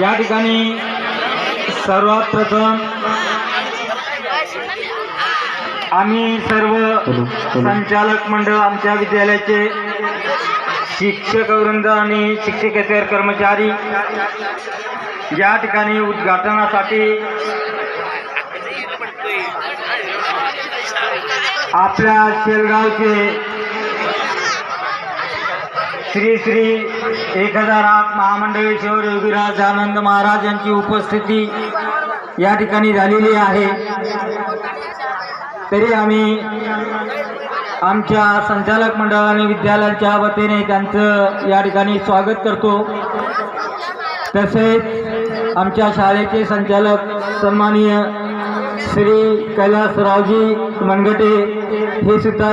या ठिकाणी सर्वात प्रथम आम्ही सर्व संचालक मंडळ आमच्या विद्यालयाचे शिक्षक वृंद आणि शिक्षकेतर कर्मचारी या ठिकाणी उद्घाटनासाठी आपल्या शेलगावचे श्री श्री एक हजार आठ महामंडळेश्वर योगीराज आनंद महाराज यांची उपस्थिती या ठिकाणी झालेली आहे. तरी आम्ही आमच्या संचालक मंडळ आणि विद्यालयाच्या वतीने त्यांचं या ठिकाणी स्वागत करतो. तसेच आमच्या शाळेचे संचालक सन्माननीय श्री कैलासरावजी मनगटे हे सुद्धा